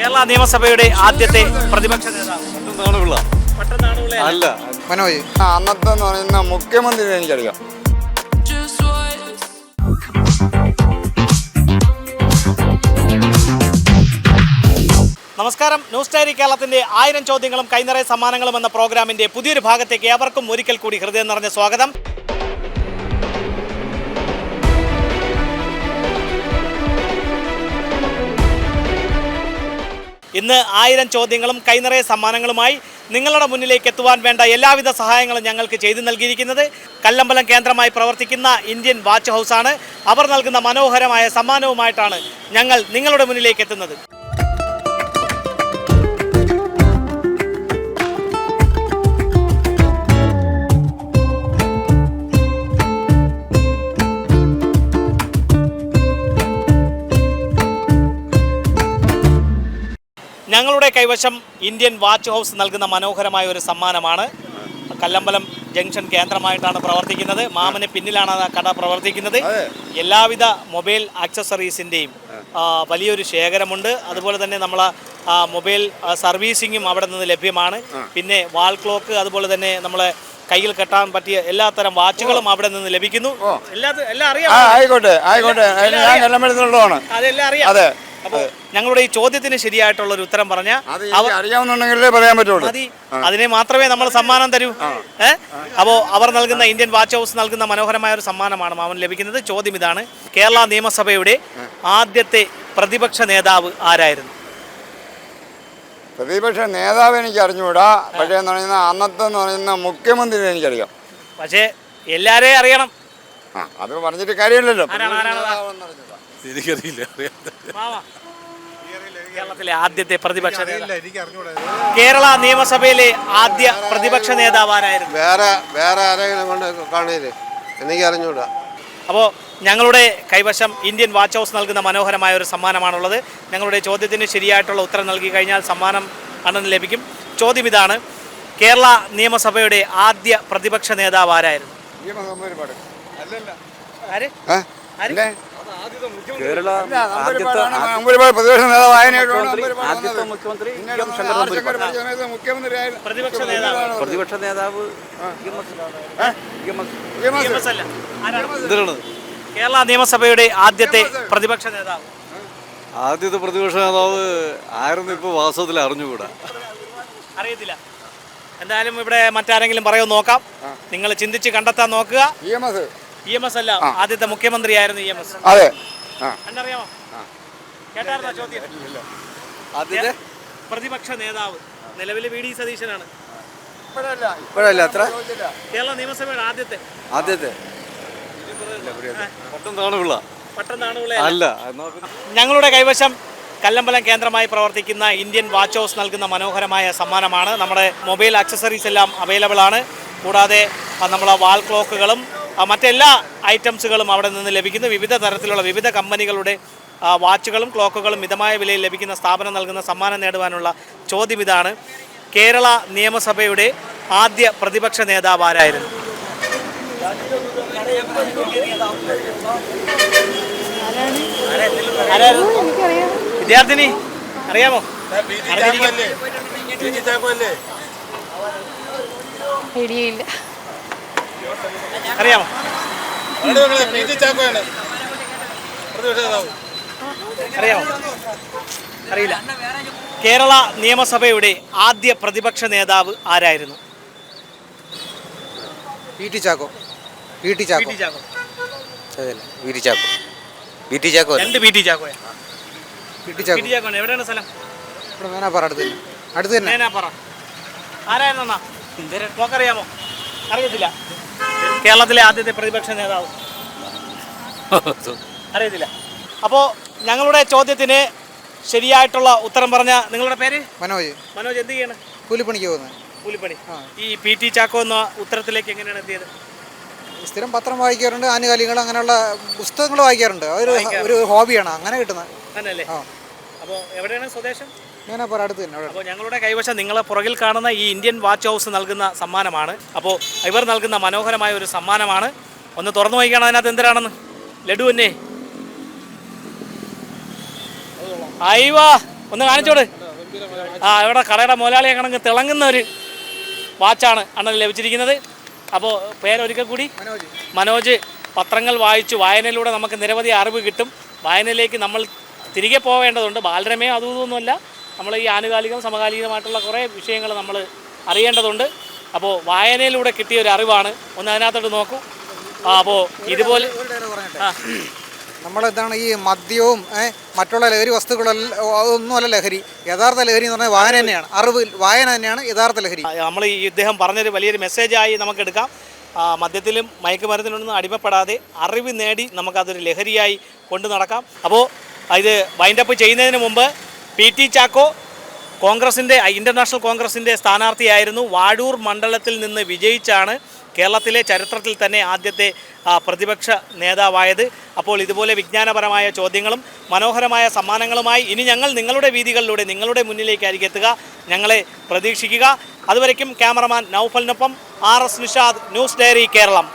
കേരള നിയമസഭയുടെ ആദ്യത്തെ പ്രതിപക്ഷ നേതാവ്. അല്ല? മനോജ് അന്നത്തെ പറയുന്ന മുഖ്യമന്ത്രി എനിക്കറിയാം നമസ്കാരം. ന്യൂസ് ഡയറി കേരളത്തിന്റെ ആയിരം ചോദ്യങ്ങളും കൈനിറയ സമ്മാനങ്ങളും എന്ന പ്രോഗ്രാമിന്റെ പുതിയൊരു ഭാഗത്തേക്ക് ഏവർക്കും ഒരിക്കൽ കൂടി ഹൃദയം നിറഞ്ഞ സ്വാഗതം. ഇന്ന് ആയിരം ചോദ്യങ്ങളും കൈനിറയ സമ്മാനങ്ങളുമായി നിങ്ങളുടെ മുന്നിലേക്ക് എത്തുവാൻ വേണ്ട എല്ലാവിധ സഹായങ്ങളും ഞങ്ങൾക്ക് ചെയ്തു നൽകിയിരിക്കുന്നത്. കല്ലമ്പലം കേന്ദ്രമായി പ്രവർത്തിക്കുന്ന ഇന്ത്യൻ വാച്ച് ഹൗസാണ്. അവർ നൽകുന്ന മനോഹരമായ സമ്മാനവുമായിട്ടാണ് ഞങ്ങൾ നിങ്ങളുടെ മുന്നിലേക്ക് എത്തുന്നത്. ഞങ്ങളുടെ കൈവശം ഇന്ത്യൻ വാച്ച് ഹൗസ് നൽകുന്ന മനോഹരമായ ഒരു സമ്മാനമാണ്. കല്ലമ്പലം ജംഗ്ഷൻ കേന്ദ്രമായിട്ടാണ് പ്രവർത്തിക്കുന്നത്. മാമന് പിന്നിലാണ് ആ കട പ്രവർത്തിക്കുന്നത്. എല്ലാവിധ മൊബൈൽ ആക്സസറീസിന്റെയും വലിയൊരു ശേഖരമുണ്ട്. അതുപോലെ തന്നെ നമ്മൾ മൊബൈൽ സർവീസിങ്ങും അവിടെ നിന്ന് ലഭ്യമാണ്. പിന്നെ വാൾ ക്ലോക്ക് അതുപോലെ തന്നെ നമ്മളെ കയ്യിൽ കെട്ടാൻ പറ്റിയ എല്ലാത്തരം വാച്ചുകളും അവിടെ നിന്ന് ലഭിക്കുന്നു. എല്ലാ അറിയാം. ആയിക്കോട്ടെ ആയിക്കോട്ടെ. ഞാൻ അതെ. ഞങ്ങളുടെ ഈ ചോദ്യത്തിന് ശരിയായിട്ടുള്ള ഒരു ഉത്തരം പറഞ്ഞ അറിയാവുന്നുണ്ടെങ്കിലേ പറയാൻ പറ്റുള്ളൂ. മതി. അതിനെ മാത്രമേ നമ്മൾ സമ്മാനം തരൂ. ഏ? അപ്പോൾ അവർ നൽകുന്ന ഇന്ത്യൻ വാച്ച് ഹൗസ് നൽകുന്ന മനോഹരമായ ഒരു സമ്മാനമാണ് മാമൻ ലഭിക്കുന്നത്. ചോദ്യം ഇതാണ്. കേരള നിയമസഭയുടെ ആദ്യത്തെ പ്രതിപക്ഷ നേതാവ് ആരായിരുന്നു? പ്രതിപക്ഷ നേതാവ് എനിക്ക് അറിഞ്ഞുകൂടാ പക്ഷേ എന്ന് പറയുന്ന അന്നത്തെ എന്ന് പറയുന്ന മുഖ്യമന്ത്രി എനിക്കറിയാം. പക്ഷേ എല്ലാരെയും അറിയണം. ആ അത് പറഞ്ഞിട്ട് കാര്യമില്ലല്ലോ. എനിക്കറിയില്ല മാമ. കേരളത്തിലെ ആദ്യത്തെ പ്രതിപക്ഷ കേരള നിയമസഭയിലെ ആദ്യ പ്രതിപക്ഷ നേതാവ് ആരായിരുന്നു വേറെ വേറെ ആരെങ്കിലും കൊണ്ട് കാണരുത് എനിക്ക് അറിഞ്ഞൂടാ. അപ്പോൾ ഞങ്ങളുടെ കൈവശം ഇന്ത്യൻ വാച്ച് ഹൗസ് നൽകുന്ന മനോഹരമായ ഒരു സമ്മാനമാണുള്ളത്. ഞങ്ങളുടെ ചോദ്യത്തിന് ശരിയായിട്ടുള്ള ഉത്തരം നൽകി കഴിഞ്ഞാൽ സമ്മാനം അണ്ണന് ലഭിക്കും. ചോദ്യം ഇതാണ് കേരള നിയമസഭയുടെ ആദ്യ പ്രതിപക്ഷ നേതാവ് ആരായിരുന്നു? കേരള ആദ്യത്തെ പ്രതിപക്ഷ ആദ്യത്തെ. മുഖ്യമന്ത്രി പ്രതിപക്ഷ നേതാവ്. പ്രതിപക്ഷ നേതാവ് കേരള നിയമസഭയുടെ ആദ്യത്തെ പ്രതിപക്ഷ നേതാവ്. ആദ്യത്തെ പ്രതിപക്ഷ നേതാവ് ആയിരുന്നു ഇപ്പോൾ വാസ്തവത്തിൽ അറിഞ്ഞുകൂടാ? അറിയത്തില്ല. എന്തായാലും ഇവിടെ മറ്റാരെങ്കിലും പറയുമോ നോക്കാം. നിങ്ങൾ ചിന്തിച്ച് കണ്ടെത്താൻ നോക്കുക. ഇ എം എസ് അല്ല ആദ്യത്തെ മുഖ്യമന്ത്രിയായിരുന്നു ഇ എം എസ്. അതെ. എന്നറിയാമോ കേട്ടായിരുന്നോ ചോദ്യം? പ്രതിപക്ഷ നേതാവ്. നിലവിലെ വി ഡി സതീശനാണ്. ഇപ്പോഴല്ല. അത്ര? കേരള നിയമസഭയുടെ ആദ്യത്തെ. ആദ്യത്തെ. അല്ല. ഞങ്ങളുടെ കൈവശം കല്ലമ്പലം കേന്ദ്രമായി പ്രവർത്തിക്കുന്ന ഇന്ത്യൻ വാച്ച് ഹൗസ് നൽകുന്ന മനോഹരമായ സമ്മാനമാണ്. നമ്മുടെ മൊബൈൽ ആക്സസറീസ് എല്ലാം അവൈലബിൾ ആണ്. കൂടാതെ നമ്മളെ വാൾ ക്ലോക്കുകളും മറ്റെല്ലാ ഐറ്റംസുകളും അവിടെ നിന്ന് ലഭിക്കുന്നു. വിവിധ തരത്തിലുള്ള വിവിധ കമ്പനികളുടെ വാച്ചുകളും ക്ലോക്കുകളും മിതമായ വിലയിൽ ലഭിക്കുന്ന സ്ഥാപനം നൽകുന്ന സമ്മാനം നേടുവാനുള്ള ചോദ്യം ഇതാണ്. കേരള നിയമസഭയുടെ ആദ്യ പ്രതിപക്ഷ നേതാവ് ആരായിരുന്നു? വിദ്യാർത്ഥിനി അറിയാമോ? അറിഞ്ഞിരിക്കും. അറിയാമോ? അറിയാമോ? അറിയില്ല. കേരള നിയമസഭയുടെ ആദ്യ പ്രതിപക്ഷ നേതാവ് ആരായിരുന്നു? P T Chacko. P T Chacko. Chacko. P T Chacko. P T Chacko രണ്ട് P T ചാക്കോയാ. P T Chacko. T Chacko എവിടെയാണ് സ്ഥലം? ഇവിടെ വേനാപ്പാറ അടുത്ത് തന്നെ. അടുത്ത് തന്നെ. നേനാ പറ ആരായിരുന്നു അറിയാമോ അറിയത്തില്ല. കേരളത്തിലെ ആദ്യത്തെ പ്രതിപക്ഷ നേതാവ്. അറിയത്തില്ല. അപ്പോ ഞങ്ങളുടെ ചോദ്യത്തിന് ശരിയായിട്ടുള്ള ഉത്തരം പറഞ്ഞ നിങ്ങളുടെ പേര്? മനോജ്. മനോജ് എന്ത് ചെയ്യണം? കൂലിപ്പണിക്ക് പോകുന്നത് കൂലിപ്പണി. ഈ പി ടി ചാക്കോ എന്ന ഉത്തരത്തിലേക്ക് എങ്ങനെയാണ് എത്തിയത് സ്ഥിരം പത്രം വായിക്കാറുണ്ട് ആനുകാലികൾ അങ്ങനെയുള്ള പുസ്തകങ്ങൾ വായിക്കാറുണ്ട്. അതൊരു ഒരു ഹോബിയാണ് അങ്ങനെ കിട്ടുന്നത്. അപ്പോൾ എവിടെയാണ് സ്വദേശം? വേനാപ്പാറ അടുത്ത് തന്നെ അവിടെ അപ്പോൾ ഞങ്ങളുടെ കൈവശം നിങ്ങളെ പുറകിൽ കാണുന്ന ഈ ഇന്ത്യൻ വാച്ച് ഹൗസ് നൽകുന്ന സമ്മാനമാണ്. അപ്പോൾ ഇവർ നൽകുന്ന മനോഹരമായ ഒരു സമ്മാനമാണ്. ഒന്ന് തുറന്നു നോക്കിയാണ് അതിനകത്ത് എന്തിനാണെന്ന്? ലഡു തന്നെ അയ്വാ ഒന്ന് കാണിച്ചോട് ആ ഇവിടെ കടയുടെ മുതലാളിയെ കണക്ക് തിളങ്ങുന്ന ഒരു വാച്ചാണ് അണ്ണൻ ലഭിച്ചിരിക്കുന്നത്. അപ്പോൾ പേരൊരിക്കൽ കൂടി. മനോജ്. പത്രങ്ങൾ വായിച്ചു വായനയിലൂടെ നമുക്ക് നിരവധി അറിവ് കിട്ടും. വായനയിലേക്ക് നമ്മൾ തിരികെ പോവേണ്ടതുണ്ട്. ബാലരമയോ അതും ഇതൊന്നുമല്ല നമ്മൾ ഈ ആനുകാലികം സമകാലികമായിട്ടുള്ള കുറേ വിഷയങ്ങൾ നമ്മൾ അറിയേണ്ടതുണ്ട്. അപ്പോൾ വായനയിലൂടെ കിട്ടിയ ഒരു അറിവാണ്. ഒന്ന് അതിനകത്തോട്ട് നോക്കൂ. ആ അപ്പോൾ ഇതുപോലെ നമ്മൾ നമ്മളെന്താണ് ഈ മദ്യവും മറ്റുള്ള ലഹരി വസ്തുക്കളെല്ലാം ഒന്നുമല്ല ലഹരി. യഥാർത്ഥ ലഹരി എന്ന് പറഞ്ഞാൽ വായന തന്നെയാണ്. അറിവ് വായന തന്നെയാണ് യഥാർത്ഥ ലഹരി. നമ്മൾ ഈ ഇദ്ദേഹം പറഞ്ഞൊരു വലിയൊരു മെസ്സേജായി നമുക്ക് എടുക്കാം. മദ്യത്തിലും മയക്കുമരുന്നിലൊന്നും അടിമപ്പെടാതെ അറിവ് നേടി നമുക്കതൊരു ലഹരിയായി കൊണ്ടു നടക്കാം. അപ്പോൾ ഇത് വൈൻഡപ്പ് ചെയ്യുന്നതിന് മുമ്പ് പി ടി ചാക്കോ കോൺഗ്രസിന്റെ ഇന്റർനാഷണൽ കോൺഗ്രസിന്റെ സ്ഥാനാർത്ഥിയായിരുന്നു. വാഴൂർ മണ്ഡലത്തിൽ നിന്ന് വിജയിച്ചാണ് കേരളത്തിലെ ചരിത്രത്തിൽ തന്നെ ആദ്യത്തെ പ്രതിപക്ഷ നേതാവായത്. അപ്പോൾ ഇതുപോലെ വിജ്ഞാനപരമായ ചോദ്യങ്ങളും മനോഹരമായ സമ്മാനങ്ങളുമായി ഇനി ഞങ്ങൾ നിങ്ങളുടെ വീതികളിലൂടെ നിങ്ങളുടെ മുന്നിലേക്കായിരിക്കും എത്തുക. ഞങ്ങളെ പ്രതീക്ഷിക്കുക. അതുവരയ്ക്കും cameraman നൗഫലിനൊപ്പം R S Nishad news diary Keralam.